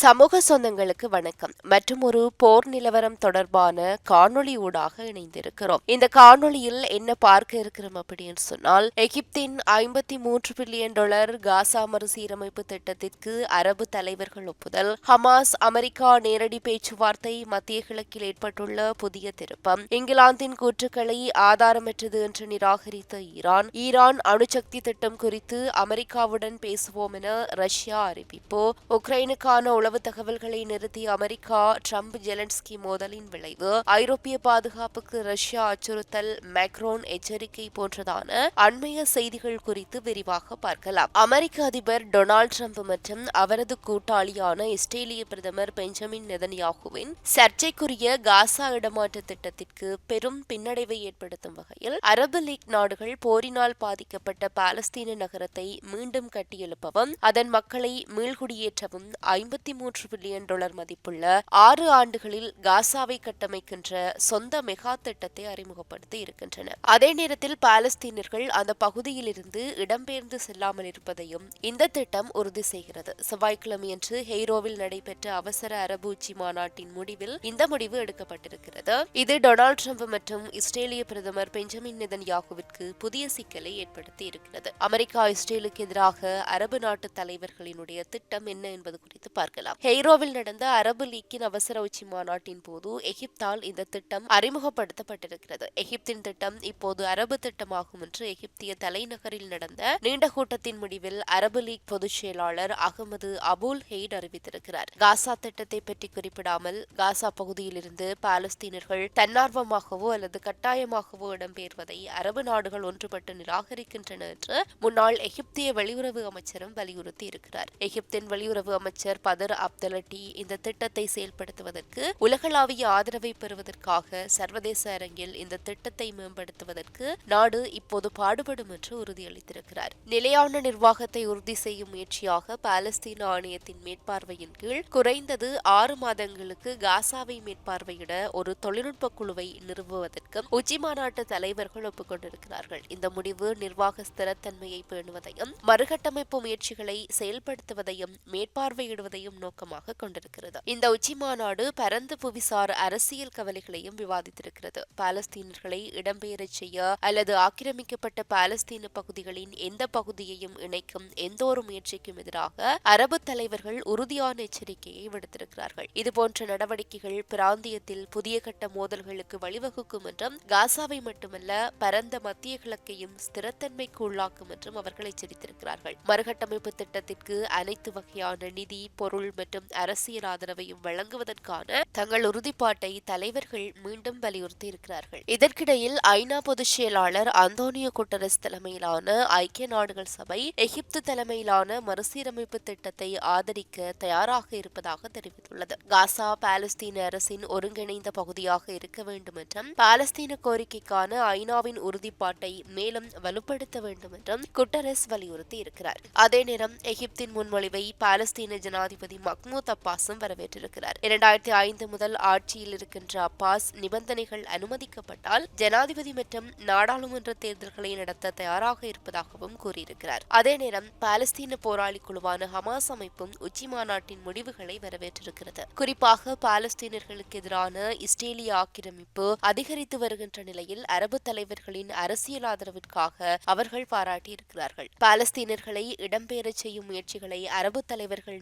சமூக சொந்தங்களுக்கு வணக்கம். மற்றும் ஒரு போர் நிலவரம் தொடர்பான காணொளி ஊடாக இணைந்திருக்கிறோம். இந்த காணொளியில் என்ன பார்க்க இருக்கிறோம் அப்படின்னு சொன்னால் எகிப்தின் ஐம்பத்தி மூன்று பில்லியன் டாலர் காசா மறுசீரமைப்பு திட்டத்திற்கு அரபு தலைவர்கள் ஒப்புதல் ஹமாஸ் அமெரிக்கா நேரடி பேச்சுவார்த்தை மத்திய கிழக்கில் ஏற்பட்டுள்ள புதிய திருப்பம் இங்கிலாந்தின் கூற்றுக்களை ஆதாரமற்றது என்று நிராகரித்த ஈரான் ஈரான் அணுசக்தி திட்டம் குறித்து அமெரிக்காவுடன் பேசுவோம் என ரஷ்யா அறிவிப்பு உக்ரைனுக்கான உளவு தகவல்களை நிறுத்திய அமெரிக்கா ட்ரம்ப் ஜெலன்ஸ்கி மோதலின் விளைவு ஐரோப்பிய பாதுகாப்புக்கு ரஷ்யா அச்சுறுத்தல் மேக்ரோன் எச்சரிக்கை போன்றதான அண்மைய செய்திகள் குறித்து விரிவாக பார்க்கலாம். அமெரிக்க அதிபர் டொனால்டு ட்ரம்ப் மற்றும் அவரது கூட்டாளியான இஸ்ரேலிய பிரதமர் பெஞ்சமின் நெதன்யாகுவின் சர்ச்சைக்குரிய காசா இடமாற்ற திட்டத்திற்கு பெரும் பின்னடைவை ஏற்படுத்தும் வகையில் அரபு லீக் நாடுகள் போரினால் பாதிக்கப்பட்ட பாலஸ்தீன நகரத்தை மீண்டும் கட்டியெழுப்பவும் அதன் மக்களை மீள்குடியேற்றவும் ஐம்பத்தி மூன்று பில்லியன் டாலர் மதிப்புள்ள ஆறு ஆண்டுகளில் காசாவை கட்டமைக்கின்ற சொந்த மெகா திட்டத்தை அறிமுகப்படுத்தி இருக்கின்றன அதே நேரத்தில் பாலஸ்தீனர்கள் அந்த பகுதியிலிருந்து இடம்பெயர்ந்து செல்லாமல் இருப்பதையும் இந்த திட்டம் உறுதி செய்கிறது. செவ்வாய்க்கிழமையன்று ஹெய்ரோவில் நடைபெற்ற அவசர அரபு உச்சி மாநாட்டின் முடிவில் இந்த முடிவு எடுக்கப்பட்டிருக்கிறது. இது டொனால்டு ட்ரம்ப் மற்றும் இஸ்ரேலிய பிரதமர் பெஞ்சமின் நிதன் யாகுவிற்கு புதிய சிக்கலை ஏற்படுத்தி இருக்கிறது. அமெரிக்கா இஸ்ரேலுக்கு எதிராக அரபு நாட்டு தலைவர்களினுடைய திட்டம் என்ன என்பது குறித்து பார்க்கலாம். ஹெய்ரோவில் நடந்த அரபு லீக்கின் அவசர உச்சி மாநாட்டின் போது எகிப்தால் இந்த திட்டம் அறிமுகப்படுத்தப்பட்டிருக்கிறது. எகிப்தின் திட்டம் இப்போது அரபு திட்டமாகும் என்று எகிப்திய தலைநகரில் நடந்த நீண்ட கூட்டத்தின் முடிவில் அரபு லீக் பொதுச் செயலாளர் அகமது அபுல் ஹெய்ட் அறிவித்திருக்கிறார். காசா திட்டத்தை பற்றி குறிப்பிடாமல் காசா பகுதியிலிருந்து பாலஸ்தீனர்கள் தன்னார்வமாகவோ அல்லது கட்டாயமாகவோ இடம்பெயர்வதை அரபு நாடுகள் ஒன்றுபட்டு நிராகரிக்கின்றன என்று முன்னாள் எகிப்திய வெளியுறவு அமைச்சரும் வலியுறுத்தி இருக்கிறார் எகிப்தின் வெளியுறவு அமைச்சர் பதர் அப்தலட்டி இந்த திட்டத்தை செயல்படுத்துவதற்கு உலகளாவிய ஆதரவை பெறுவதற்காக சர்வதேச அரங்கில் இந்த திட்டத்தை மேம்படுத்துவதற்கு நாடு இப்போது பாடுபடும் என்று உறுதியளித்திருக்கிறார். நிலையான நிர்வாகத்தை உறுதி செய்யும் முயற்சியாக பாலஸ்தீன ஆணையத்தின் மேற்பார்வையின் கீழ் குறைந்தது ஆறு மாதங்களுக்கு காசாவை மேற்பார்வையிட ஒரு தொழில்நுட்ப குழுவை நிறுவுவதற்கும் உச்சி மாநாட்டு தலைவர்கள் ஒப்புக்கொண்டிருக்கிறார்கள். இந்த முடிவு நிர்வாக ஸ்திரத்தன்மையை பேணுவதையும் மறுகட்டமைப்பு முயற்சிகளை செயல்படுத்துவதையும் மேற்பார்வையிடுவதையும் நோக்கமாக கொண்டிருக்கிறது. இந்த உச்சி மாநாடு பரந்த புவிசார் அரசியல் கவலைகளையும் விவாதித்திருக்கிறது. பாலஸ்தீனர்களை இடம்பெயரச் செய்ய அல்லது ஆக்கிரமிக்கப்பட்ட பாலஸ்தீன பகுதிகளின் எந்த பகுதியையும் இணைக்கும் எந்த ஒரு முயற்சிக்கும் எதிராக அரபு தலைவர்கள் உறுதியான எச்சரிக்கையை விடுத்திருக்கிறார்கள். இதுபோன்ற நடவடிக்கைகள் பிராந்தியத்தில் புதிய கட்ட மோதல்களுக்கு வழிவகுக்கும் என்றும் காசாவை மட்டுமல்ல பரந்த மத்திய கிழக்கையும் ஸ்திரத்தன்மைக்கு உள்ளாக்கும் என்றும் அவர்கள் எச்சரித்திருக்கிறார்கள். மறுகட்டமைப்பு திட்டத்திற்கு அனைத்து வகையான நிதி பொருள் மற்றும் அரசியல் ஆதரவையும் வழங்குவதற்கான தங்கள் உறுதிப்பாட்டை தலைவர்கள் மீண்டும் வலியுறுத்தி இருக்கிறார்கள் இதற்கிடையில் ஐநா பொதுச் செயலாளர் அந்தோனியோ குட்டரஸ் தலைமையிலான ஐக்கிய நாடுகள் சபை எகிப்து தலைமையிலான மறுசீரமைப்பு திட்டத்தை ஆதரிக்க தயாராக இருப்பதாக தெரிவித்துள்ளது. காசா பாலஸ்தீன அரசின் ஒருங்கிணைந்த பகுதியாக இருக்க வேண்டும் என்றும் பாலஸ்தீன கோரிக்கைக்கான ஐநாவின் உறுதிப்பாட்டை மேலும் வலுப்படுத்த வேண்டும் என்றும் குட்டரஸ் வலியுறுத்தி இருக்கிறார் அதே நேரம் எகிப்தின் முன்மொழிவை பாலஸ்தீன ஜனாதிபதி மக்மூத் அப்பாஸும் வரவேற்றிருக்கிறார். இரண்டாயிரத்தி ஐந்து முதல் ஆட்சியில் இருக்கின்ற அப்பாஸ் நிபந்தனைகள் அனுமதிக்கப்பட்டால் ஜனாதிபதி மற்றும் நாடாளுமன்ற தேர்தல்களை நடத்த தயாராக இருப்பதாகவும் கூறியிருக்கிறார். அதே நேரம் பாலஸ்தீன போராளி குழுவான ஹமாஸ் அமைப்பும் உச்சி மாநாட்டின் முடிவுகளை வரவேற்றிருக்கிறது. குறிப்பாக பாலஸ்தீனர்களுக்கு எதிரான இஸ்ரேலிய ஆக்கிரமிப்பு அதிகரித்து வருகின்ற நிலையில் அரபு தலைவர்களின் அரசியல் ஆதரவிற்காக அவர்கள் பாராட்டியிருக்கிறார்கள். பாலஸ்தீனர்களை இடம்பெயரச் செய்யும் முயற்சிகளை அரபு தலைவர்கள்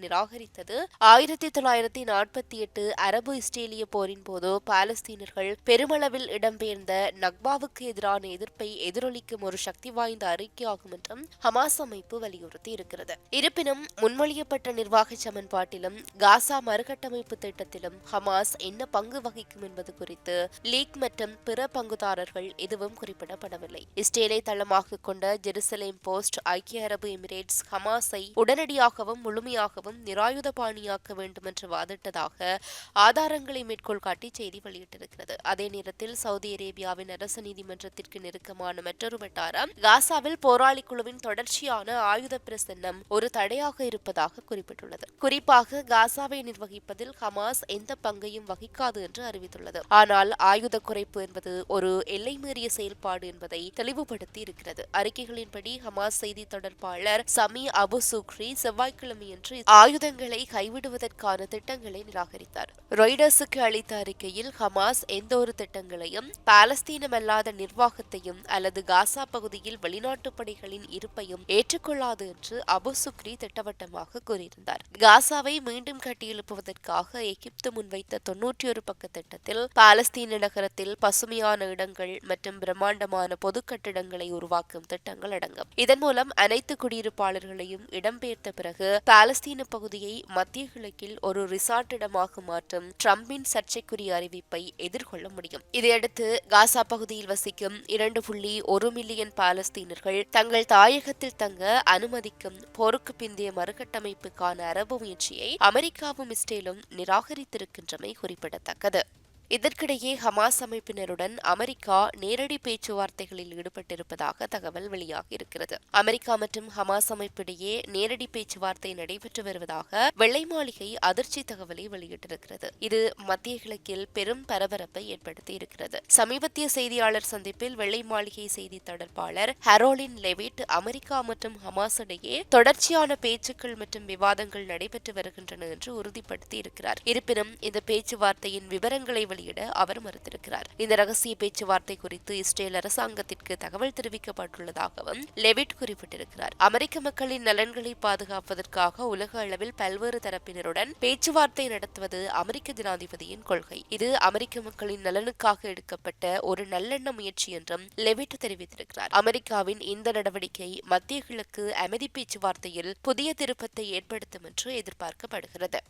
நிராகரித்தது ஆயிரத்தி தொள்ளாயிரத்தி நாற்பத்தி எட்டு அரபு இஸ்ரேலிய போரின் போது பாலஸ்தீனர்கள் பெருமளவில் இடம்பெயர்ந்த நக்பாவுக்கு எதிரான எதிர்ப்பை எதிரொலிக்கும் ஒரு சக்தி வாய்ந்த அறிக்கையாகும் என்றும் ஹமாஸ் அமைப்பு வலியுறுத்தி இருக்கிறது. இருப்பினும் முன்மொழியப்பட்ட நிர்வாக சமன்பாட்டிலும் காசா மறுகட்டமைப்பு திட்டத்திலும் ஹமாஸ் என்ன பங்கு வகிக்கும் என்பது குறித்து லீக் மற்றும் பிற பங்குதாரர்கள் எதுவும் குறிப்பிடப்படவில்லை. இஸ்ரேலை தளமாக கொண்ட ஜெருசலேம் போஸ்ட் ஐக்கிய அரபு எமிரேட்ஸ் ஹமாஸை உடனடியாகவும் முழுமையாகவும் நிராயுத பாணியாக்க வேண்டும் என்று வாதிட்டதாக ஆதாரங்களை மேற்கோள் காட்டி செய்தி வெளியிட்டிருக்கிறது. அதே நேரத்தில் சவுதி அரேபியாவின் அரசு நீதிமன்றத்திற்கு நெருக்கமான மற்றொரு வட்டாரம் காசாவில் போராளி குழுவின் தொடர்ச்சியான ஆயுத பிரசன்னம் ஒரு தடையாக இருப்பதாக குறிப்பிட்டுள்ளது. குறிப்பாக காசாவை நிர்வகிப்பதில் ஹமாஸ் எந்த பங்கையும் வகிக்காது என்று அறிவித்துள்ளது. ஆனால் ஆயுத குறைப்பு என்பது ஒரு எல்லை மீறிய செயல்பாடு என்பதை தெளிவுபடுத்தி இருக்கிறது. அறிக்கைகளின்படி ஹமாஸ் செய்தி தொடர்பாளர் சமி அபு சுக்ரி செவ்வாய்க்கிழமையன்று ஆயுதங்களை போரை கைவிடுவதற்கான திட்டங்களை நிராகரித்தார். ரொய்டர்ஸுக்கு அளித்த அறிக்கையில் ஹமாஸ் எந்த ஒரு திட்டங்களையும் பாலஸ்தீனமல்லாத நிர்வாகத்தையும் அல்லது காசா பகுதியில் வெளிநாட்டு படைகளின் இருப்பையும் ஏற்றுக்கொள்ளாது என்று அபு சுக்ரி திட்டவட்டமாக கூறியிருந்தார். காசாவை மீண்டும் கட்டியெழுப்புவதற்காக எகிப்து முன்வைத்த தொன்னூற்றி ஒரு பக்க திட்டத்தில் பாலஸ்தீன நகரத்தில் பசுமையான இடங்கள் மற்றும் பிரம்மாண்டமான பொது கட்டிடங்களை உருவாக்கும் திட்டங்கள் அடங்கும். இதன் மூலம் அனைத்து குடியிருப்பாளர்களையும் இடம்பெயர்த்த பிறகு பாலஸ்தீன பகுதியை மத்திய கிழக்கில் ஒரு ரிசார்ட் இடமாக மாற்றும் டிரம்பின் சர்ச்சைக்குரிய அறிவிப்பை எதிர்கொள்ள முடியும். இதையடுத்து காசா பகுதியில் வசிக்கும் இரண்டு புள்ளி ஒரு மில்லியன் பாலஸ்தீனர்கள் தங்கள் தாயகத்தில் தங்க அனுமதிக்கும் போருக்கு பிந்தைய மறுகட்டமைப்புக்கான அரபு முயற்சியை அமெரிக்காவும் இஸ்ரேலும் நிராகரித்திருக்கின்றமை குறிப்பிடத்தக்கது. இதற்கிடையே ஹமாஸ் அமைப்பினருடன் அமெரிக்கா நேரடி பேச்சுவார்த்தைகளில் ஈடுபட்டிருப்பதாக தகவல் வெளியாகியிருக்கிறது அமெரிக்கா மற்றும் ஹமாஸ் அமைப்பிடையே நேரடி பேச்சுவார்த்தை நடைபெற்று வருவதாக வெள்ளை மாளிகை அதிர்ச்சி தகவலை வெளியிட்டிருக்கிறது. இது மத்திய கிழக்கில் பெரும் பரபரப்பை ஏற்படுத்தி இருக்கிறது. சமீபத்திய செய்தியாளர் சந்திப்பில் வெள்ளை மாளிகை செய்தி தொடர்பாளர் ஹரோலின் லெவிட் அமெரிக்கா மற்றும் ஹமாஸ் இடையே தொடர்ச்சியான பேச்சுக்கள் மற்றும் விவாதங்கள் நடைபெற்று வருகின்றன என்று உறுதிப்படுத்தி இருக்கிறார் இருப்பினும் இந்த பேச்சுவார்த்தையின் விவரங்களை வெளியிட அவர் மறுத்திருக்கிறார். இந்த ரகசிய பேச்சுவார்த்தை குறித்து இஸ்ரேல் அரசாங்கத்திற்கு தகவல் தெரிவிக்கப்பட்டுள்ளதாகவும் லெவிட் குறிப்பிட்டிருக்கிறார். அமெரிக்க மக்களின் நலன்களை பாதுகாப்பதற்காக உலக அளவில் பல்வேறு தரப்பினருடன் பேச்சுவார்த்தை நடத்துவது அமெரிக்க ஜனாதிபதியின் கொள்கை. இது அமெரிக்க மக்களின் நலனுக்காக எடுக்கப்பட்ட ஒரு நல்லெண்ண முயற்சி என்றும் லெவிட் தெரிவித்திருக்கிறார். அமெரிக்காவின் இந்த நடவடிக்கை மத்திய கிழக்கு அமைதி பேச்சுவார்த்தையில் புதிய திருப்பத்தை ஏற்படுத்தும் என்று எதிர்பார்க்கப்படுகிறது.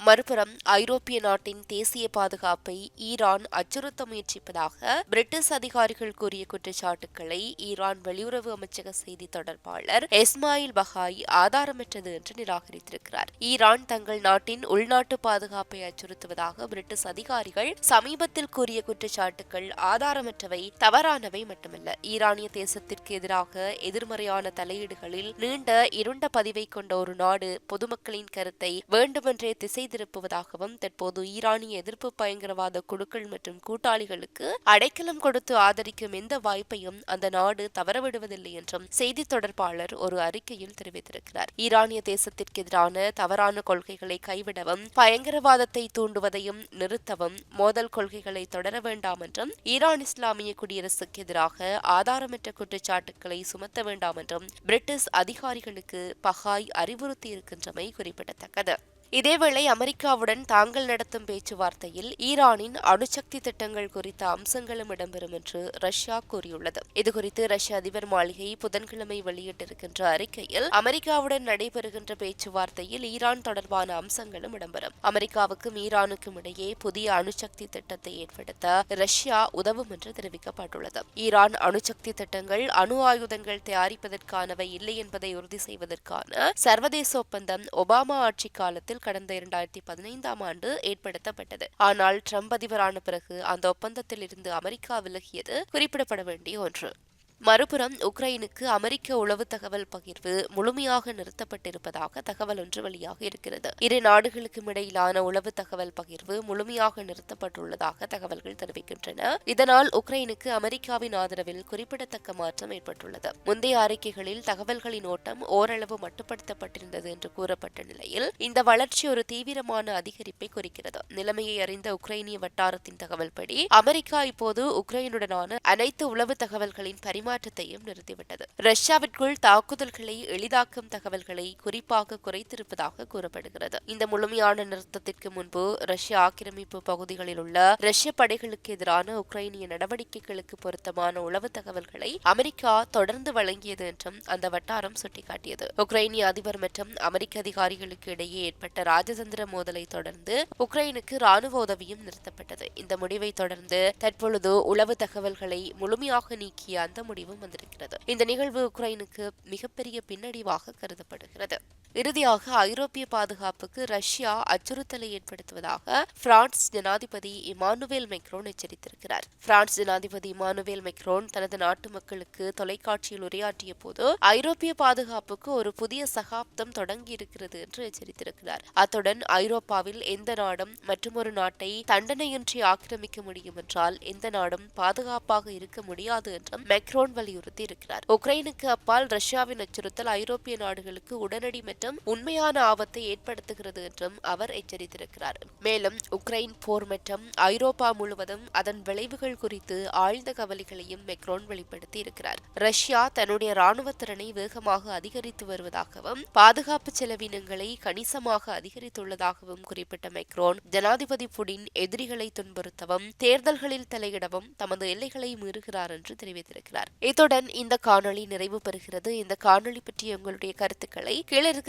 மறுபுறம் ஐரோப்பிய நாட்டின் தேசிய பாதுகாப்பை ஈரான் அச்சுறுத்த முயற்சிப்பதாக பிரிட்டிஷ் அதிகாரிகள் கூறிய குற்றச்சாட்டுக்களை ஈரான் வெளியுறவு அமைச்சக செய்தி தொடர்பாளர் எஸ்மாயில் பஹாய் ஆதாரமற்றது என்று நிராகரித்திருக்கிறார். ஈரான் தங்கள் நாட்டின் உள்நாட்டு பாதுகாப்பை அச்சுறுத்துவதாக பிரிட்டிஷ் அதிகாரிகள் சமீபத்தில் கூறிய குற்றச்சாட்டுகள் ஆதாரமற்றவை தவறானவை மட்டுமல்ல. ஈரானிய தேசத்திற்கு எதிராக எதிர்மறையான தலையீடுகளில் நீண்ட இருண்ட பதிவை கொண்ட ஒரு நாடு பொதுமக்களின் கருத்தை வேண்டுமென்றே திசை திருப்புவதாகவும் தற்போது ஈரானிய எதிர்ப்பு பயங்கரவாத குழுக்கள் மற்றும் கூட்டாளிகளுக்கு அடைக்கலம் கொடுத்து ஆதரிக்கும் எந்த வாய்ப்பையும் அந்த நாடு தவறவிடுவதில்லை என்றும் செய்தி தொடர்பாளர் ஒரு அறிக்கையில் தெரிவித்திருக்கிறார். ஈரானிய தேசத்திற்கு எதிரான தவறான கொள்கைகளை கைவிடவும் பயங்கரவாதத்தை தூண்டுவதையும் நிறுத்தவும் மோதல் கொள்கைகளை தொடர வேண்டாம் என்றும் ஈரான் இஸ்லாமிய குடியரசுக்கு எதிராக ஆதாரமற்ற குற்றச்சாட்டுக்களை சுமத்த வேண்டாம் என்றும் பிரிட்டிஷ் அதிகாரிகளுக்கு பஹாய் அறிவுறுத்தியிருக்கின்றமை குறிப்பிடத்தக்கது. இதேவேளை அமெரிக்காவுடன் தாங்கள் நடத்தும் பேச்சுவார்த்தையில் ஈரானின் அணுசக்தி திட்டங்கள் குறித்த அம்சங்களும் இடம்பெறும் என்று ரஷ்யா கூறியுள்ளது. இதுகுறித்து ரஷ்ய அதிபர் மாளிகை புதன்கிழமை வெளியிட்டிருக்கின்ற அறிக்கையில் அமெரிக்காவுடன் நடைபெறுகின்ற பேச்சுவார்த்தையில் ஈரான் தொடர்பான அம்சங்களும் இடம்பெறும். அமெரிக்காவுக்கும் ஈரானுக்கும் இடையே புதிய அணுசக்தி திட்டத்தை ஏற்படுத்த ரஷ்யா உதவும் என்று தெரிவிக்கப்பட்டுள்ளது. ஈரான் அணுசக்தி திட்டங்கள் அணு ஆயுதங்கள் தயாரிப்பதற்கானவை இல்லை என்பதை உறுதி செய்வதற்கான சர்வதேச ஒப்பந்தம் ஒபாமா ஆட்சி காலத்தில் கடந்த இரண்டாயிரத்தி பதினைந்தாம் ஆண்டு ஏற்படுத்தப்பட்டது. ஆனால் ட்ரம்ப் அதிபரான பிறகு அந்த ஒப்பந்தத்தில் இருந்து அமெரிக்கா விலகியது குறிப்பிடப்பட வேண்டிய ஒன்று. மறுபுறம் உக்ரைனுக்கு அமெரிக்க உளவு தகவல் பகிர்வு முழுமையாக நிறுத்தப்பட்டிருப்பதாக தகவல் ஒன்று வெளியாக இருக்கிறது. இரு நாடுகளுக்கும் இடையிலான உளவு தகவல் பகிர்வு முழுமையாக நிறுத்தப்பட்டுள்ளதாக தகவல்கள் தெரிவிக்கின்றன. இதனால் உக்ரைனுக்கு அமெரிக்காவின் ஆதரவில் குறிப்பிடத்தக்க மாற்றம் ஏற்பட்டுள்ளது. முந்தைய அறிக்கைகளில் தகவல்களின் ஓட்டம் ஓரளவு மட்டுப்படுத்தப்பட்டிருந்தது என்று கூறப்பட்ட நிலையில் இந்த வளர்ச்சி ஒரு தீவிரமான அதிகரிப்பை குறிக்கிறது. நிலைமையை அறிந்த உக்ரைனிய வட்டாரத்தின் தகவல்படி அமெரிக்கா இப்போது உக்ரைனுடனான அனைத்து உளவு தகவல்களின் பரிமாற்ற பரிமாற்றத்தையும் நிறுத்திவிட்டது ரஷ்யாவிற்குள் தாக்குதல்களை எளிதாக்கும் தகவல்களை குறிப்பாக குறைத்திருப்பதாக கூறப்படுகிறது. இந்த முழுமையான நிறுத்தத்திற்கு முன்பு ரஷ்ய ஆக்கிரமிப்பு பகுதிகளில் உள்ள ரஷ்ய படைகளுக்கு எதிரான உக்ரைனிய நடவடிக்கைகளுக்கு பொருத்தமான உளவு தகவல்களை அமெரிக்கா தொடர்ந்து வழங்கியது என்றும் அந்த வட்டாரம் சுட்டிக்காட்டியது. உக்ரைனிய அதிபர் மற்றும் அமெரிக்க அதிகாரிகளுக்கு இடையே ஏற்பட்ட ராஜதந்திர மோதலை தொடர்ந்து உக்ரைனுக்கு ராணுவ உதவியும் நிறுத்தப்பட்டது. இந்த முடிவை தொடர்ந்து தற்பொழுது உளவு தகவல்களை முழுமையாக நீக்கிய அந்த முடிவு முடிவும் வந்திருக்கிறது. இந்த நிகழ்வு உக்ரைனுக்கு மிகப்பெரிய பின்னடைவாக கருதப்படுகிறது. இறுதியாக ஐரோப்பிய பாதுகாப்புக்கு ரஷ்யா அச்சுறுத்தலை ஏற்படுத்துவதாக பிரான்ஸ் ஜனாதிபதி இமானுவேல் மெக்ரோன் எச்சரித்திருக்கிறார். பிரான்ஸ் ஜனாதிபதி இமானுவேல் மெக்ரோன் தனது நாட்டு மக்களுக்கு தொலைக்காட்சியில் உரையாற்றிய போது ஐரோப்பிய பாதுகாப்புக்கு ஒரு புதிய சகாப்தம் தொடங்கி இருக்கிறது என்று எச்சரித்திருக்கிறார். அத்துடன் ஐரோப்பாவில் எந்த நாடும் மற்றொரு நாட்டை தண்டனையின்றி ஆக்கிரமிக்க முடியும் என்றால் எந்த நாடும் பாதுகாப்பாக இருக்க முடியாது என்றும் மெக்ரோன் வலியுறுத்தி இருக்கிறார் உக்ரைனுக்கு அப்பால் ரஷ்யாவின் அச்சுறுத்தல் ஐரோப்பிய நாடுகளுக்கு உடனடி மற்றும் உண்மையான ஆபத்தை ஏற்படுத்துகிறது என்றும் அவர் எச்சரித்திருக்கிறார். மேலும் உக்ரைன் போர் மற்றும் ஐரோப்பா முழுவதும் அதன் விளைவுகள் குறித்து ஆழ்ந்த கவலைகளையும் மெக்ரோன் வெளிப்படுத்தி இருக்கிறார் ரஷ்யா தன்னுடைய ராணுவ திறனை வேகமாக அதிகரித்து வருவதாகவும் பாதுகாப்பு செலவினங்களை கணிசமாக அதிகரித்துள்ளதாகவும் குறிப்பிட்ட மெக்ரோன் ஜனாதிபதி புடின் எதிரிகளை துன்புறுத்தவும் தேர்தல்களில் தலையிடவும் தமது எல்லைகளை மீறுகிறார் என்று தெரிவித்திருக்கிறார். இத்துடன் இந்த காணொளி நிறைவு பெறுகிறது. இந்த காணொளி பற்றிய உங்களுடைய கருத்துக்களை கீழே இருக்கிற